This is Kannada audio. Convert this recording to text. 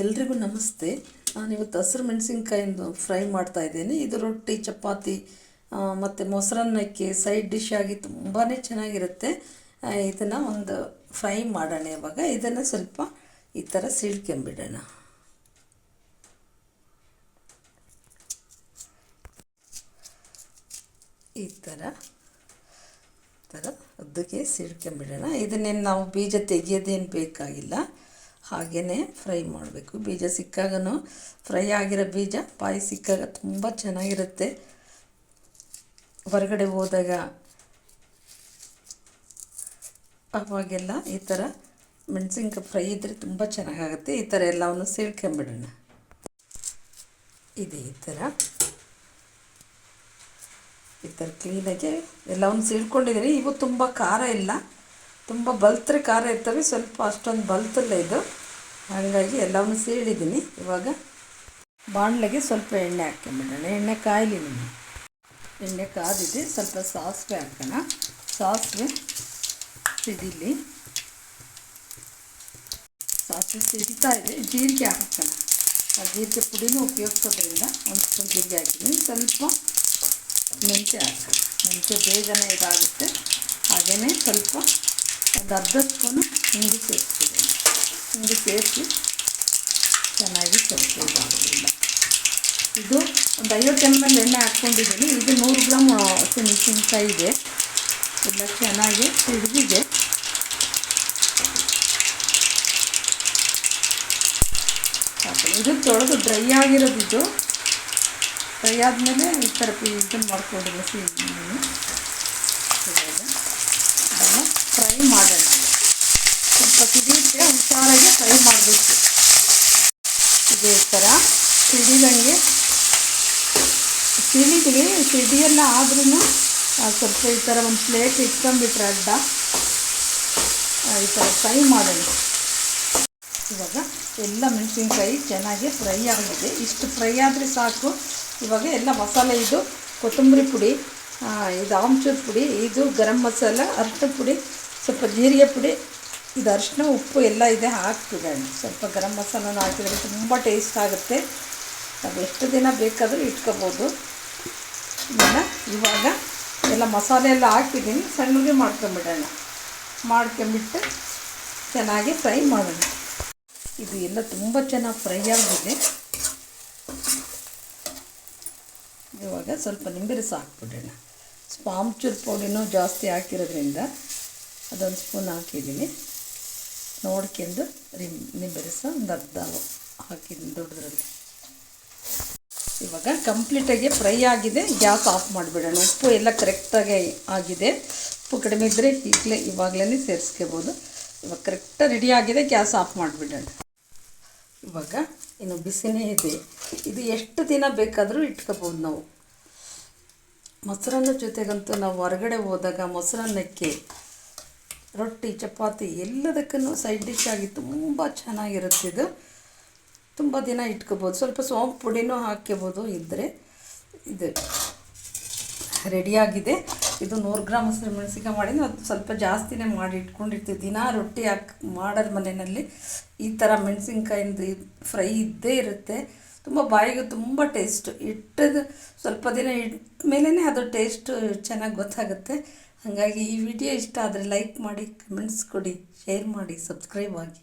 ಎಲ್ರಿಗೂ ನಮಸ್ತೆ. ನಾನು ಇವತ್ತು ಹಸಿರು ಮೆಣಸಿನ್ಕಾಯಿಂದ ಫ್ರೈ ಮಾಡ್ತಾ ಇದ್ದೀನಿ. ಇದು ರೊಟ್ಟಿ, ಚಪಾತಿ ಮತ್ತು ಮೊಸರನ್ನಕ್ಕೆ ಸೈಡ್ ಡಿಶ್ ಆಗಿ ತುಂಬಾ ಚೆನ್ನಾಗಿರುತ್ತೆ. ಇದನ್ನು ಒಂದು ಫ್ರೈ ಮಾಡೋಣ ಇವಾಗ. ಇದನ್ನು ಸ್ವಲ್ಪ ಈ ಥರ ಸೀಳ್ಕೊಂಬಿಡೋಣ. ಈ ಥರ ಥರ ಅದಕ್ಕೆ ಸೀಳ್ಕೊಂಬಿಡೋಣ. ಇದನ್ನೇನು ನಾವು ಬೀಜ ತೆಗೆಯೋದೇನು ಬೇಕಾಗಿಲ್ಲ. ಹಾಗೇ ಫ್ರೈ ಮಾಡಬೇಕು. ಬೀಜ ಸಿಕ್ಕಾಗ ಫ್ರೈ ಆಗಿರೋ ಬೀಜ ಪಾಯಿ ಸಿಕ್ಕಾಗ ತುಂಬ ಚೆನ್ನಾಗಿರುತ್ತೆ. ಹೊರಗಡೆ ಹೋದಾಗ ಅವಾಗೆಲ್ಲ ಈ ಥರ ಮೆಣಸಿನ್ಕಾಯಿ ಫ್ರೈ ಇದ್ದರೆ ತುಂಬ ಚೆನ್ನಾಗಾಗುತ್ತೆ. ಈ ಥರ ಎಲ್ಲವನ್ನು ಸೇಳ್ಕೊಂಬಿಡೋಣ. ಇದೆ ಈ ಥರ. ಈ ಥರ ಕ್ಲೀನಾಗಿ ಎಲ್ಲವನ್ನು ಸೀಳ್ಕೊಂಡಿದ್ದೀನಿ. ಇವು ತುಂಬ ಖಾರ ಇಲ್ಲ. ತುಂಬ ಬಲ್ತ್ರೆ ಖಾರ ಇರ್ತವೆ. ಸ್ವಲ್ಪ ಅಷ್ಟೊಂದು ಬಲ್ತಲ್ಲ ಇದು. ಹಾಗಾಗಿ ಎಲ್ಲವನ್ನು ಸೀಳಿದ್ದೀನಿ. ಇವಾಗ ಬಾಣಲೆಗೆ ಸ್ವಲ್ಪ ಎಣ್ಣೆ ಹಾಕ್ಕೊಂಬಿಡೋಣ. ಎಣ್ಣೆ ಕಾಯಲಿ ನಿಮಗೆ ಎಣ್ಣೆ ಕಾದಿದೆ. ಸ್ವಲ್ಪ ಸಾಸಿವೆ ಹಾಕೋಣ. ಸಾಸಿವೆ ಸಿಡಿಲಿ. ಸಾಸಿವೆ ಸಿಡಿತಾ ಇದೆ. ಜೀರಿಗೆ ಹಾಕೋಣ. ಆ ಜೀರಿಗೆ ಪುಡಿನೂ ಉಪಯೋಗಿಸೋದ್ರಿಂದ ಒಂದು ಸ್ಪೂನ್ ಜೀರಿಗೆ ಹಾಕಿದ್ದೀನಿ. ಸ್ವಲ್ಪ ಮೆಂತ್ಯ ಹಾಕೋಣ. ಮೆಂತ್ಯ ಬೇಗನೆ ಇದಾಗುತ್ತೆ. ಹಾಗೆಯೇ ಸ್ವಲ್ಪ ಒಂದು ಅರ್ಧ ಸ್ಪೂನು ಹಿಂಡಿ ಸೇರಿಸ್ತಿದ್ದೀನಿ ಹಿಂಡಿ ಸೇರಿಸಿ ಚೆನ್ನಾಗಿ ಸ್ವಲ್ಪ ಇದು ಒಂದು ಐವತ್ತು ಎಂ ಎಲ್ ಎಣ್ಣೆ ಹಾಕ್ಕೊಂಡಿದ್ದೀನಿ. ಇದು ನೂರು ಗ್ರಾಮ್ ಹಸಿಮೆಣಸಿನ್ಕಾಯಿ ಇದೆ. ಎಲ್ಲ ಚೆನ್ನಾಗಿ ತಿರುಗಿದೆ ಇದು ತೊಳೆದು ಡ್ರೈ ಆಗಿರೋದು ಇದು. ಫ್ರೈ ಆದಮೇಲೆ ಈ ಥರ ಇದನ್ನು ಮಾಡ್ಕೊಂಡಿಲ್ಲ ಸಿಹಿ ಅದನ್ನು ಫ್ರೈ ಮಾಡೋಣ ಸ್ವಲ್ಪ ಸಿಡಿಯುತ್ತೆ ಹುಷಾರಾಗಿ ಫ್ರೈ ಮಾಡಬೇಕು. ಇದೇ ಥರ ಸಿಡಿದಂಗೆ ಸಿಡಿದ್ವಿ ಸಿಡಿಯೆಲ್ಲ ಆದ್ರೂ ಸ್ವಲ್ಪ ಈ ಥರ ಒಂದು ಪ್ಲೇಟ್ ಇಟ್ಕೊಂಡ್ಬಿಟ್ರೆ ಅಡ್ಡ. ಈ ಥರ ಫ್ರೈ ಮಾಡೋಣ ಇವಾಗ ಎಲ್ಲ ಮೆಣಸಿನ್ಕಾಯಿ ಚೆನ್ನಾಗಿ ಫ್ರೈ ಆಗಿದೆ. ಇಷ್ಟು ಫ್ರೈ ಆದರೆ ಸಾಕು. ಇವಾಗ ಎಲ್ಲ ಮಸಾಲೆ ಇದು, ಕೊತ್ತಂಬರಿ ಪುಡಿ ಇದು ಆಮ್ಚೂರು ಪುಡಿ, ಇದು ಗರಂ ಮಸಾಲ ಅರಿಶಿನ ಪುಡಿ, ಸ್ವಲ್ಪ ಜೀರಿಗೆ ಪುಡಿ ಇದು ಅರಿಶಿನ ಉಪ್ಪು ಎಲ್ಲ ಇದೆ ಹಾಕ್ಬಿಡೋಣ ಸ್ವಲ್ಪ ಗರಂ ಮಸಾಲನ ಹಾಕಿದರೆ ತುಂಬ ಟೇಸ್ಟ್ ಆಗುತ್ತೆ. ನಾವು ಎಷ್ಟು ದಿನ ಬೇಕಾದರೂ ಇಟ್ಕೋಬೋದು. ಇದನ್ನು ಇವಾಗ ಎಲ್ಲ ಮಸಾಲೆ ಎಲ್ಲ ಹಾಕಿದ್ದೀನಿ. ಸಣ್ಣಗೆ ಮಾಡ್ಕೊಂಬಿಡೋಣ. ಮಾಡ್ಕೊಂಬಿಟ್ಟು ಚೆನ್ನಾಗಿ ಫ್ರೈ ಮಾಡೋಣ. ಇದು ಎಲ್ಲ ತುಂಬ ಚೆನ್ನಾಗಿ ಫ್ರೈ ಆಗಿದೆ. ಇವಾಗ ಸ್ವಲ್ಪ ನಿಂಬೆ ರಸ ಹಾಕ್ಬಿಡೋಣ ಸ್ಪಾಮ್ಚೂರ್ ಪೌಡಿನೂ ಜಾಸ್ತಿ ಹಾಕಿರೋದ್ರಿಂದ ಅದೊಂದು ಸ್ಪೂನ್ ಹಾಕಿದ್ದೀನಿ. ನೋಡ್ಕೊಂಡು ರಿಮ್ ನಿಂಬೆ ರಸ ಒಂದು ಅರ್ಧ ಹಾಕಿದ್ದೀನಿ ದೊಡ್ಡದ್ರಲ್ಲಿ. ಇವಾಗ ಕಂಪ್ಲೀಟಾಗಿ ಫ್ರೈ ಆಗಿದೆ. ಗ್ಯಾಸ್ ಆಫ್ ಮಾಡಿಬಿಡೋಣ. ಉಪ್ಪು ಎಲ್ಲ ಕರೆಕ್ಟಾಗಿ ಆಗಿದೆ. ಉಪ್ಪು ಕಡಿಮೆ ಇದ್ದರೆ ಈಗಲೇ ಇವಾಗಲೇ ಸೇರಿಸ್ಕೋಬೋದು. ಇವಾಗ ಕರೆಕ್ಟಾಗಿ ರೆಡಿ ಆಗಿದೆ. ಗ್ಯಾಸ್ ಆಫ್ ಮಾಡಿಬಿಡೋಣ. ಇವಾಗ ಇನ್ನು ಬಿಸಿನೇ ಇದೆ. ಇದು ಎಷ್ಟು ದಿನ ಬೇಕಾದರೂ ಇಟ್ಕೋಬೋದು ನಾವು. ಮೊಸರನ್ನ ಜೊತೆಗಂತೂ ನಾವು ಹೊರಗಡೆ ಹೋದಾಗ ಮೊಸರನ್ನಕ್ಕೆ ರೊಟ್ಟಿ, ಚಪಾತಿ ಎಲ್ಲದಕ್ಕೂ ಸೈಡ್ ಡಿಶ್ ಆಗಿ ತುಂಬ ಚೆನ್ನಾಗಿರುತ್ತೆ ಇದು. ತುಂಬ ದಿನ ಇಟ್ಕೋಬೋದು. ಸ್ವಲ್ಪ ಸೋಂಪು ಪುಡಿನೂ ಹಾಕ್ಕೋಬೋದು ಇದ್ದರೆ ಇದು ರೆಡಿಯಾಗಿದೆ. ಇದು ನೂರು ಗ್ರಾಮ್ ಹಸಿರು ಮೆಣಸಿಕಾಯಿ ಮಾಡಿ ಅದು ಸ್ವಲ್ಪ ಜಾಸ್ತಿನೇ ಮಾಡಿ ಇಟ್ಕೊಂಡಿರ್ತೀವಿ. ದಿನ ರೊಟ್ಟಿ ಹಾಕಿ ಮಾಡೋರ ಮನೆಯಲ್ಲಿ ಈ ಥರ ಮೆಣಸಿನ್ಕಾಯಿಂದು ಫ್ರೈ ಇದ್ದೇ ಇರುತ್ತೆ. ತುಂಬ ಬಾಯಿಗೆ ತುಂಬ ಟೇಸ್ಟ್. ಇಟ್ಟದ ಸ್ವಲ್ಪ ದಿನ ಇಟ್ಟ ಮೇಲೇ ಅದು ಟೇಸ್ಟು ಚೆನ್ನಾಗಿ ಗೊತ್ತಾಗುತ್ತೆ. ಹಾಗಾಗಿ ಈ ವಿಡಿಯೋ ಇಷ್ಟ ಆದರೆ ಲೈಕ್ ಮಾಡಿ, ಕಮೆಂಟ್ಸ್ ಕೊಡಿ, ಶೇರ್ ಮಾಡಿ, ಸಬ್ಸ್ಕ್ರೈಬ್ ಆಗಿ.